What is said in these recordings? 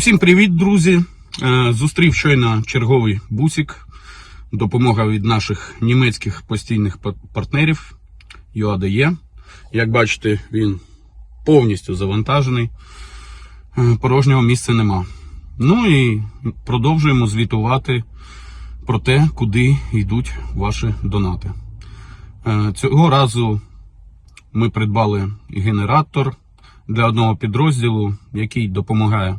Усім привіт, друзі! Е, Зустрів щойно черговий бусик. Допомога від наших німецьких постійних партнерів UADE. Як бачите, він повністю завантажений. Е, Порожнього місця нема. Ну і продовжуємо звітувати про те, куди йдуть ваші донати. Е, Цього разу ми придбали генератор для одного підрозділу, який допомагає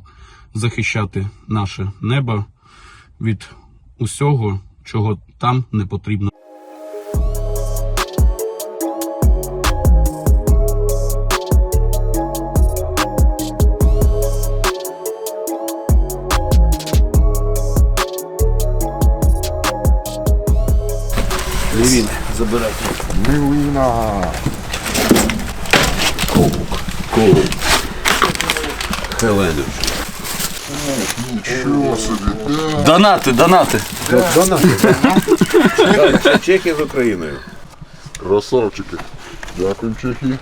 захищати наше небо від усього, чого там не потрібно. Левін, забирайте. Милина. Коу. Хеленович. Нічого собі. Да. Донати, донати. Чехи з Україною. Красавчики. Дякуємо Чехії.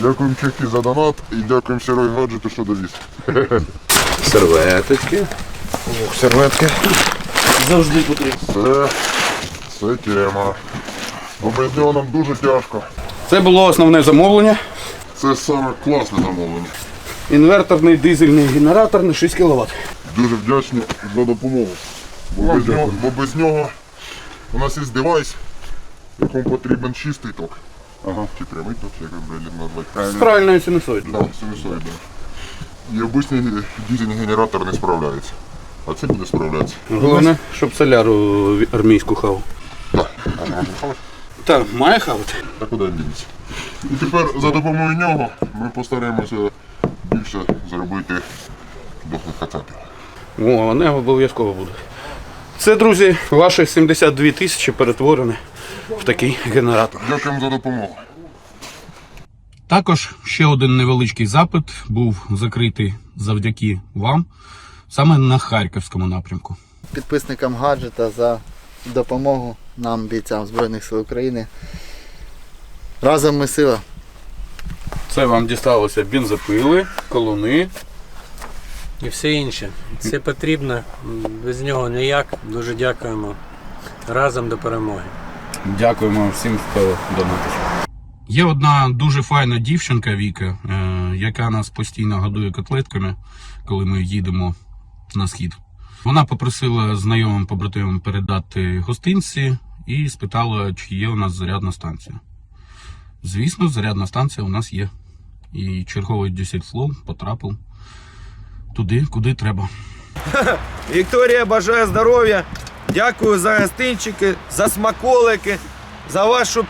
Дякуємо Чехії за донат і дякуємо Сірой гаджету, що довіз. Серветочки. Ох, серветки. Завжди потрібно. Це, це тема. Бо без нього нам дуже тяжко. Це було основне замовлення. Це саме класне замовлення. Інверторний дизельний генератор на 6 кВт. Дуже вдячні за допомогу. Бо без, нього, бо без нього у нас є девайс, якому потрібен чистий ток. Ага. Чи прямий ток, як ви блядь, назвати правильно. Правильною синусоїдою. Да, синусоїда. І обичний дизельний генератор не справляється. А це буде справлятися. Головне, щоб соляру армійську хав. Так. Так, має хавати. Та куди він дінеться? І тепер за допомогою нього ми постараємося більше зробити дохлих кацапів. О, вони обов'язково будуть. Це, друзі, ваші 72 тисячі перетворені в такий генератор. Дякуємо за допомогу. Також ще один невеличкий запит був закритий завдяки вам саме на Харківському напрямку. підписникам гаджета за допомогу нам, бійцям Збройних сил України. Разом ми сила. Це вам дісталося бензопили, колони. і все інше. Це потрібно, без нього ніяк. Дуже дякуємо. Разом до перемоги. Дякуємо всім, хто донатить. Є одна дуже файна дівчинка Віка, е, яка нас постійно годує котлетками, коли ми їдемо на схід. Вона попросила знайомим побратимам передати гостинці і спитала, чи є у нас зарядна станція. Звісно, зарядна станція у нас є. І черговий Дюссельфлоу потрапив туди, куди треба. Вікторія бажає здоров'я. Дякую за гостинчики, за смаколики, за вашу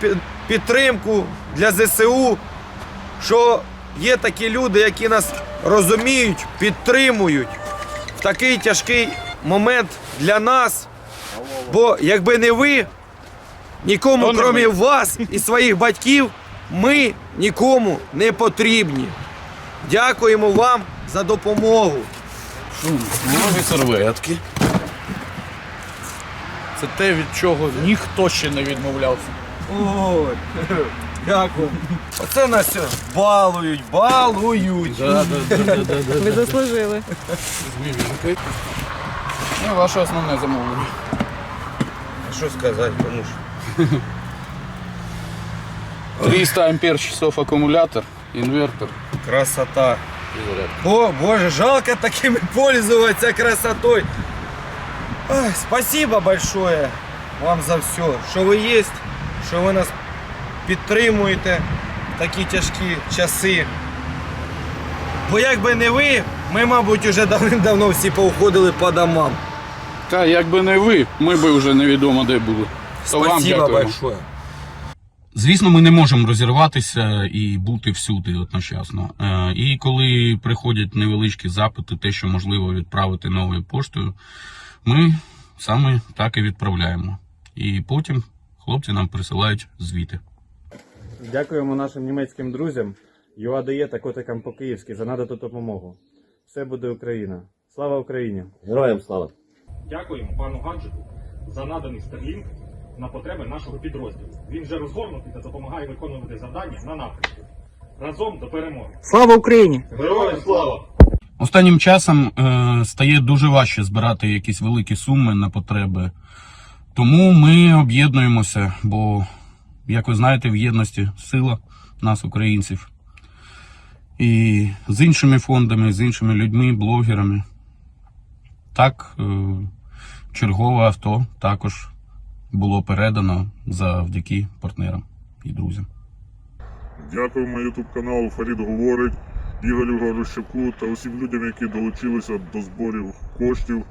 підтримку для ЗСУ. Що є такі люди, які нас розуміють, підтримують в такий тяжкий момент для нас. Бо якби не ви, нікому, крім вас і своїх батьків, ми нікому не потрібні. Дякуємо вам за допомогу. Нові серветки. Це те, від чого ніхто ще не відмовлявся. Ой, дякую. Оце нас балують, балують. Ви заслужили. Ну, ваше основне замовлення. А що сказати, кому ж? 300 ампер часов аккумулятор, инвертор. Красота. О, боже, жалко такими пользоваться красотой. Ой, спасибо большое вам за все, що ви є, що ви нас підтримуєте в такі тяжкі часи. Бо якби не ви, ми, мабуть, уже давним-давно всі повходили по домам. Та якби не ви, ми би вже невідомо де були. То вам Спасибо дякуємо. большое. Звісно, ми не можемо розірватися і бути всюди одночасно. Е, І коли приходять невеличкі запити, те, що можливо відправити новою поштою, ми саме так і відправляємо. І потім хлопці нам присилають звіти. Дякуємо нашим німецьким друзям, ЮАДЄ та котикам по-київськи за надану допомогу. Все буде Україна. Слава Україні! Героям слава. Дякуємо пану гаджету за наданий Starlink на потреби нашого підрозділу. Він вже розгорнутий та допомагає виконувати завдання на напрямку. Разом до перемоги. Слава Україні! Героям слава! Останнім часом е, стає дуже важче збирати якісь великі суми на потреби. Тому ми об'єднуємося, бо, як ви знаєте, в єдності сила нас, українців. І з іншими фондами, з іншими людьми, блогерами. Так, е, чергове авто також було передано завдяки партнерам і друзям. Дякуємо ютуб каналу Фарід говорить, Ігорю Горощаку та усім людям, які долучилися до зборів коштів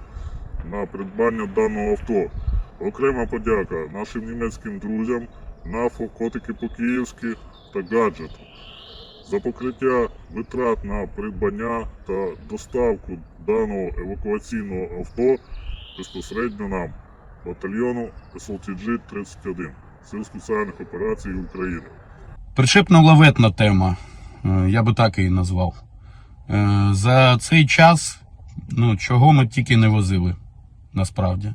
на придбання даного авто. Окрема подяка нашим німецьким друзям НАФО, Котики по-київськи та гаджету за покриття витрат на придбання та доставку даного евакуаційного авто безпосередньо нам, батальйону SLTG 31 Сил спеціальних операцій України. Причепно-лаветна тема, е, я би так її назвав. Е, За цей час, ну, чого ми тільки не возили, насправді.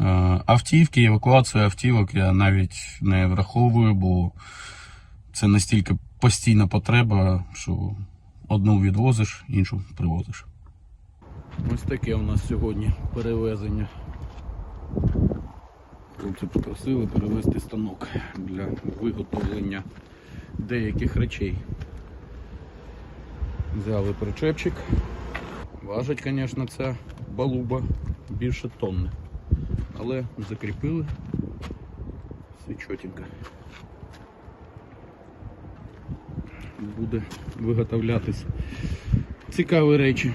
Е, Автівки, евакуацію автівок я навіть не враховую, бо це настільки постійна потреба, що одну відвозиш, іншу привозиш. Ось таке у нас сьогодні перевезення. Хлопці попросили перевезти станок для виготовлення деяких речей. Взяли причепчик. Важить, звісно, ця балуба більше тонни. Але закріпили. Все чотенько. Буде виготовлятись цікаві речі.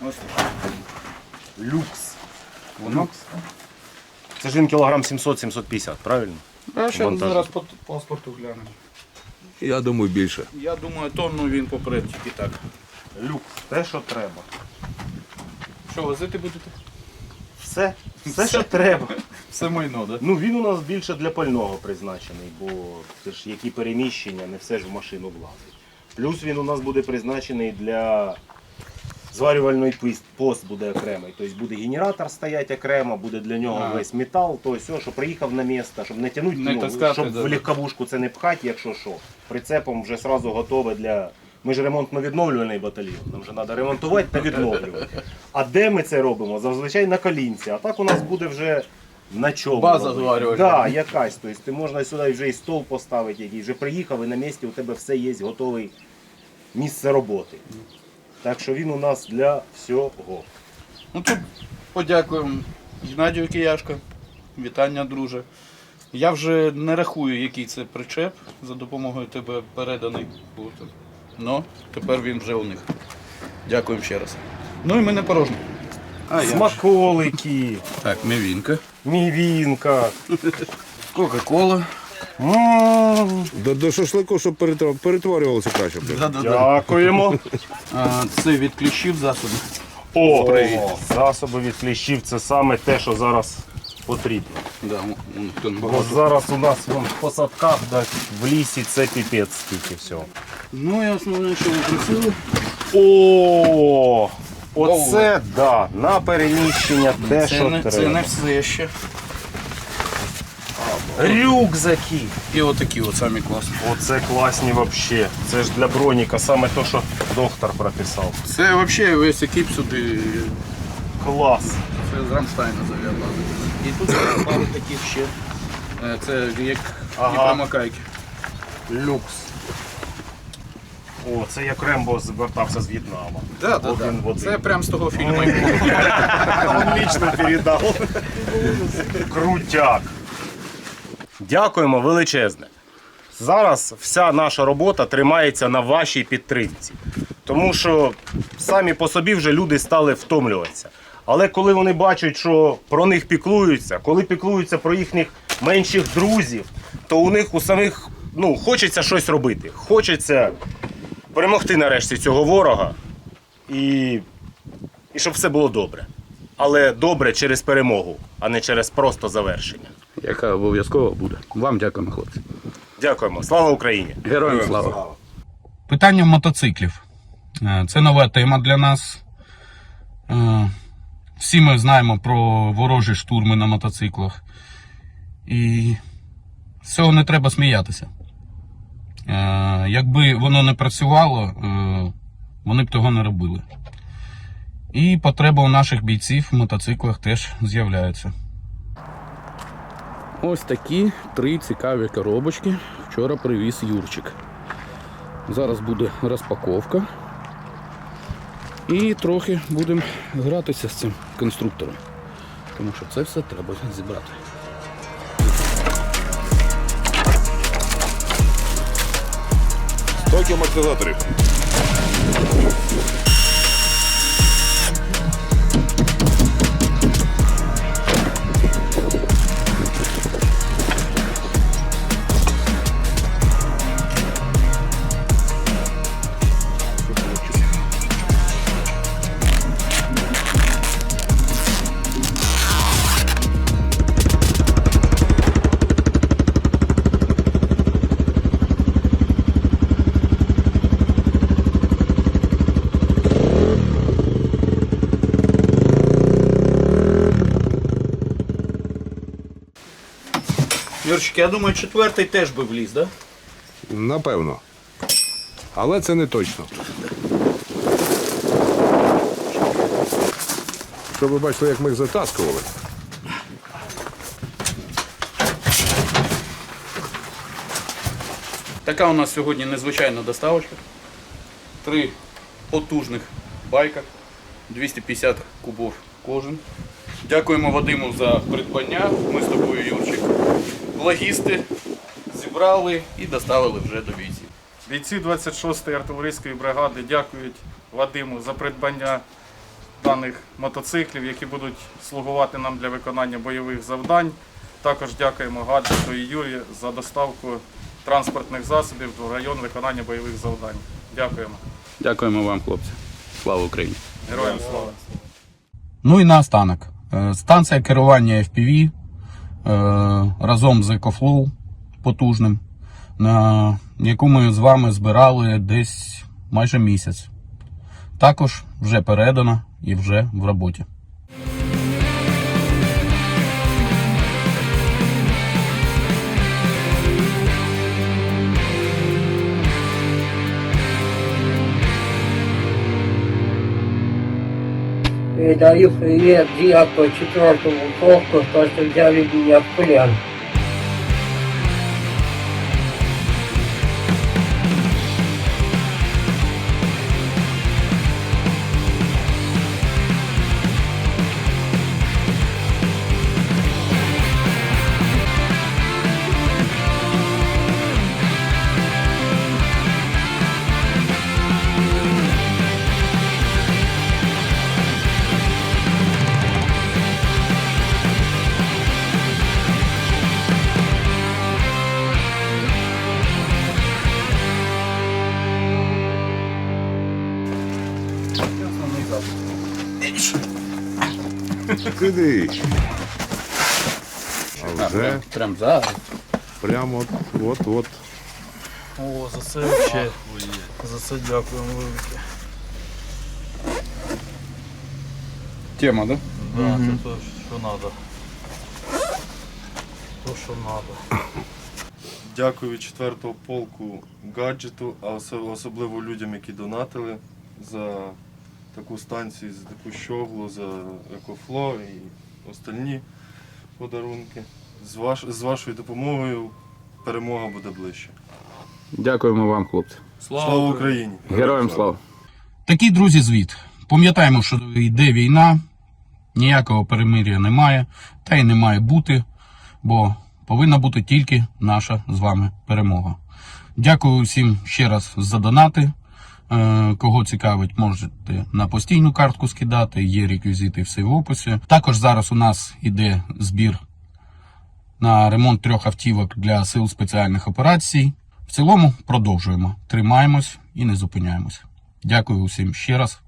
Ось Люкс. Воно? Це ж він кілограм 700-750, правильно? А ще Вантажний. зараз по паспорту глянемо. Я думаю, більше. Я думаю, тонну він поперед тільки так. Люкс. Те, що треба. Що, возити будете? Все, все, що треба. Все майно, так? Ну він у нас більше для пального призначений, бо це ж які переміщення, не все ж в машину влазить. Плюс він у нас буде призначений для зварювальної піст, пост буде окремий. Тобто буде генератор стояти окремо, буде для нього Ага. весь метал, то все, щоб приїхав на місце, щоб не тягнути, Не ну, таскати, щоб да, в легковушку це не пхати, якщо що. Прицепом вже одразу готове для. Ми ж ремонтно-відновлювальний батальйон. Нам же треба ремонтувати та відновлювати. А де ми це робимо? Зазвичай на колінці. А так у нас буде вже на чому. База зварювальна. Да, якась. Тобто ти можна сюди вже і стол поставити, який вже приїхав, і на місці у тебе все є, готовий місце роботи. Так що він у нас для всього. Ну тут подякуємо Геннадію Кияшко. Вітання, друже. Я вже не рахую, який це причеп за допомогою тебе переданий. От. Ну, тепер він вже у них. Дякуємо ще раз. Ну і ми не порожні. А я. Смаколики, Так, мівінка. мівінка. Кока-кола. До, до шашлику, щоб перетворювалося краще. Дякуємо. А, Це від кліщів засоби. О, Привіт. засоби від кліщів це саме те, що зараз потрібно. Да, вон- хто не Бо бачив. зараз у нас вон, в посадках, да, в лісі це піпець стільки всього. Ну і основне, що ви просили. О, оце да, на переміщення те, Це що не, треба. це не все ще. Рюкзаки. І отакі от самі класні. Оце класні вообще. Це ж для броніка, саме те, що доктор прописав. Це взагалі весь екіп сюди. Клас. Це з Рамштайна зав'язали. І тут пару таких ще. Е, Це як Ага. промокайки. Люкс. О, це як Рембо звертався з В'єтнаму. Да, да, да. Це прям з того фільму. Он лично передав. Крутяк. Дякуємо величезне. Зараз вся наша робота тримається на вашій підтримці. Тому що самі по собі вже люди стали втомлюватися. Але коли вони бачать, що про них піклуються, коли піклуються про їхніх менших друзів, то у них у самих ну, хочеться щось робити. Хочеться перемогти нарешті цього ворога і, і щоб все було добре. Але добре через перемогу, а не через просто завершення. Яка обов'язково буде. Вам дякуємо, хлопці. Дякуємо. Слава Україні! Героям слава. Питання мотоциклів. Е, Це нова тема для нас. Е, Всі ми знаємо про ворожі штурми на мотоциклах. І з цього не треба сміятися. Е, Якби воно не працювало, вони б того не робили. І потреба у наших бійців в мотоциклах теж з'являється. Ось такі три цікаві коробочки вчора привіз Юрчик. Зараз буде розпаковка. І трохи будемо гратися з цим конструктором. Тому що це все треба зібрати. Стойки амортизаторів. Юрчик, я думаю, четвертий теж би вліз, так? Да? Напевно. Але це не точно. Щоб ви бачили, як ми їх затаскували. Така у нас сьогодні незвичайна доставочка. Три потужних байка, 250 кубов кожен. Дякуємо Вадиму за придбання. Ми з тобою, Юрчик, логісти зібрали і доставили вже до бійців. Бійці 26-ї артилерійської бригади дякують Вадиму за придбання даних мотоциклів, які будуть слугувати нам для виконання бойових завдань. Також дякуємо гаджету і Юрі за доставку транспортних засобів в район виконання бойових завдань. Дякуємо. Дякуємо вам, хлопці. Слава Україні! Героям слава! Ну і наостанок. Е, Станція керування FPV разом з EcoFlow потужним, на яку ми з вами збирали десь майже місяць. Також вже передано і вже в роботі. Передаю привет Диако четвертому полку, то, что взяли меня в плен. Киди. А вже Прям зараз. прямо от, от, от. О, за це взагалі. За це дякуємо велике. Тема, да? Да, це то, що треба. То, що треба. Дякую 4-го полку гаджету, а осо- особливо людям, які донатили за таку станцію, за таку щоглу, за екофло і остальні подарунки. З, ваш, з вашою допомогою перемога буде ближче. Дякуємо вам, хлопці. Слава Україні! Героям слава. Такий, друзі, звіт. Пам'ятаємо, що йде війна, ніякого перемир'я немає, та й не має бути, бо повинна бути тільки наша з вами перемога. Дякую всім ще раз за донати. Е, Кого цікавить, можете на постійну картку скидати, є реквізити все в описі. Також зараз у нас іде збір на ремонт трьох автівок для сил спеціальних операцій. В цілому продовжуємо. Тримаємось і не зупиняємось. Дякую усім ще раз.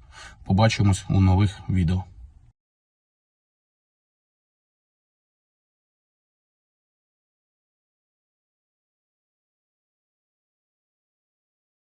Побачимось у нових відео.